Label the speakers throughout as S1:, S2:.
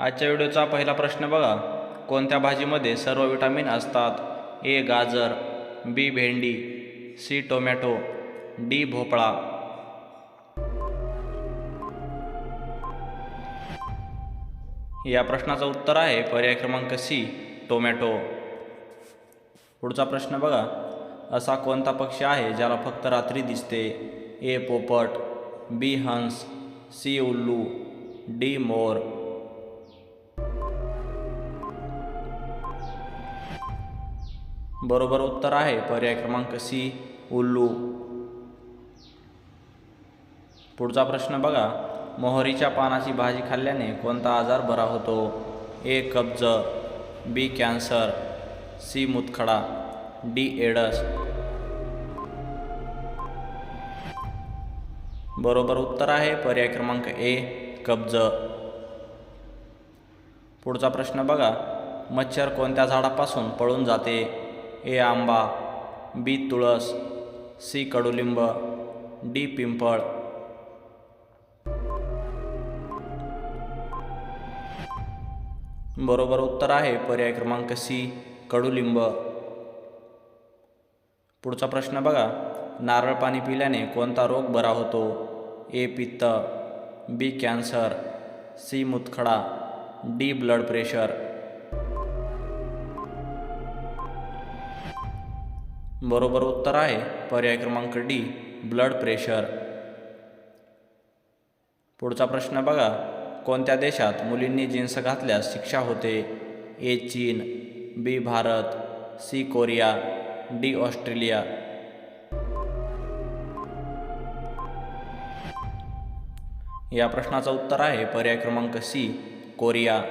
S1: आजच्या व्हिडिओचा पहिला प्रश्न बघा. कोणत्या भाजीमध्ये सर्व विटामिन असतात? ए गाजर बी भेंडी सी टोमॅटो डी भोपळा. या प्रश्नाचं उत्तर आहे पर्याय क्रमांक सी टोमॅटो. पुढचा प्रश्न बघा. असा कोणता पक्षी आहे ज्याला फक्त रात्री दिसते? ए पोपट बी हंस सी उल्लू डी मोर. बरोबर उत्तर आहे. पर्याय क्रमांक सी उल्लू. पुढचा प्रश्न बघा. मोहरीच्या पानाची भाजी खाल्ल्याने कोणता आजार बरा होतो? ए कब्ज. B cancer. C मुतखडा. D AIDS. बरोबर उत्तर आहे. पर्याय क्रमांक ए कब्ज. पुढचा प्रश्न बघा. मच्छर कोणत्या झाडापासून पळून जाते? ए आंबा बी तुळस सी कडुलिंब डी पिंपळ. बरोबर उत्तर आहे. पर्याय क्रमांक सी कडुलिंब. पुढचा प्रश्न बघा. नारळ पाणी पिल्याने कोणता रोग बरा होतो? ए पित्त बी कॅन्सर सी मुतखडा डी ब्लड प्रेशर. बरोबर उत्तर आहे. पर्याय क्रमांक डी ब्लड प्रेशर पुढचा प्रश्न बघा. कोणत्या देशात मुलींनी जीन्स घातल्यास शिक्षा होते? ए चीन B Bharat C Korea D Australia. या प्रश्नाचं उत्तर आहे. पर्याय क्रमांक सी कोरिया.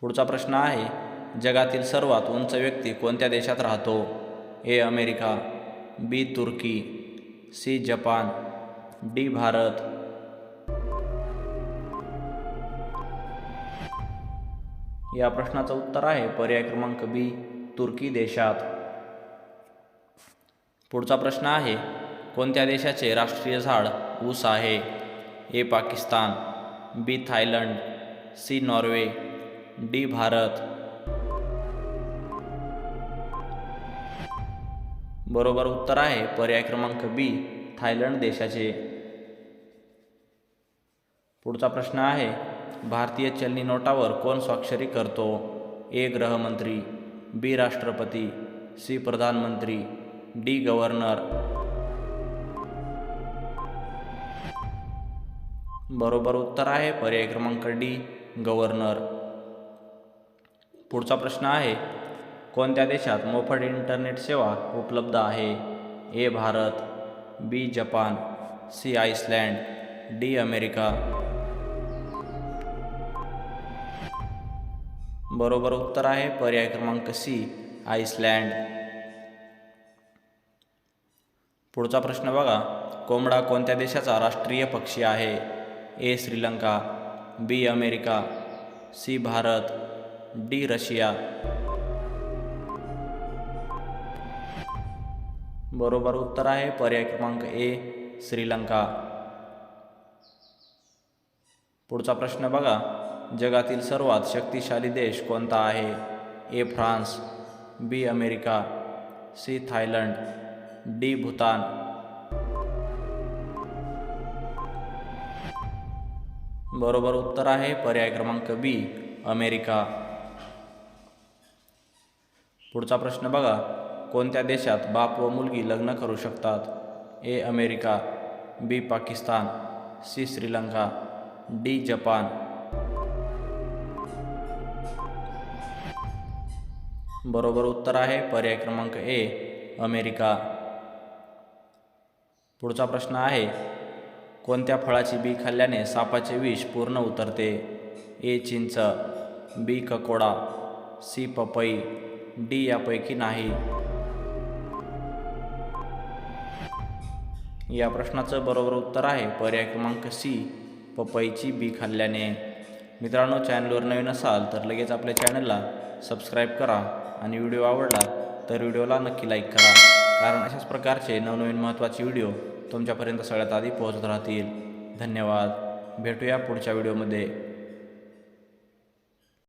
S1: पुढचा प्रश्न आहे. जगातील सर्वात उंच व्यक्ती कोणत्या देशात राहतो? ए अमेरिका बी तुर्की सी जपान डी भारत. या प्रश्नाचं उत्तर आहे पर्याय क्रमांक बी तुर्की देशात. पुढचा प्रश्न आहे कोणत्या देशाचे राष्ट्रीय झाड ऊस आहे? A Pakistan B Thailand C Norway D Bharat. बरोबर उत्तर आहे. पर्याय क्रमांक बी थायलंड देशाचे. पुढचा प्रश्न आहे भारतीय चलनी नोटावर कोण स्वाक्षरी करतो? ए गृहमंत्री. बी राष्ट्रपती. सी प्रधानमंत्री. D governor. बरोबर उत्तर आहे. पर्याय क्रमांक डी गव्हर्नर. पुढचा प्रश्न आहे कोणत्या देशात मोफत इंटरनेट सेवा उपलब्ध आहे? A Bharat B Japan C Iceland D America. बरोबर उत्तर आहे पर्याय क्रमांक सी आइसलँड. पुढचा प्रश्न बघा. कोंबडा कोणत्या देशाचा राष्ट्रीय पक्षी आहे? A Sri Lanka B America C Bharat D Russia. बरोबर उत्तर आहे. पर्याय क्रमांक ए श्रीलंका. पुढचा प्रश्न बघा. जगातील सर्वात शक्तिशाली देश कोणता आहे? A France. B America. C Thailand. D Bhutan. बरोबर उत्तर आहे. पर्याय क्रमांक बी अमेरिका. पुढचा प्रश्न बघा. कोणत्या देशात बाप व मुलगी लग्न करू शकतात? A America B Pakistan C Sri Lanka D Japan. बरोबर उत्तर आहे पर्याय क्रमांक ए अमेरिका. पुढचा प्रश्न आहे कोणत्या फळाची बी खाल्ल्याने सापाचे विष पूर्ण उतरते? ए चिंच बी ककोडा सी पपई डी यापैकी नाही. या प्रश्नाचं बरोबर उत्तर आहे. पर्याय क्रमांक सी पपईची बी खाल्ल्याने. मित्रांनो चॅनलवर नवीन असाल तर लगेच आपल्या चॅनलला सबस्क्राईब करा आणि व्हिडिओ आवडला तर व्हिडिओला नक्की लाईक करा. कारण अशाच प्रकारचे नवनवीन महत्त्वाचे व्हिडिओ तुमच्यापर्यंत सगळ्यात आधी पोहोचत राहतील. धन्यवाद. भेटूया पुढच्या व्हिडिओमध्ये.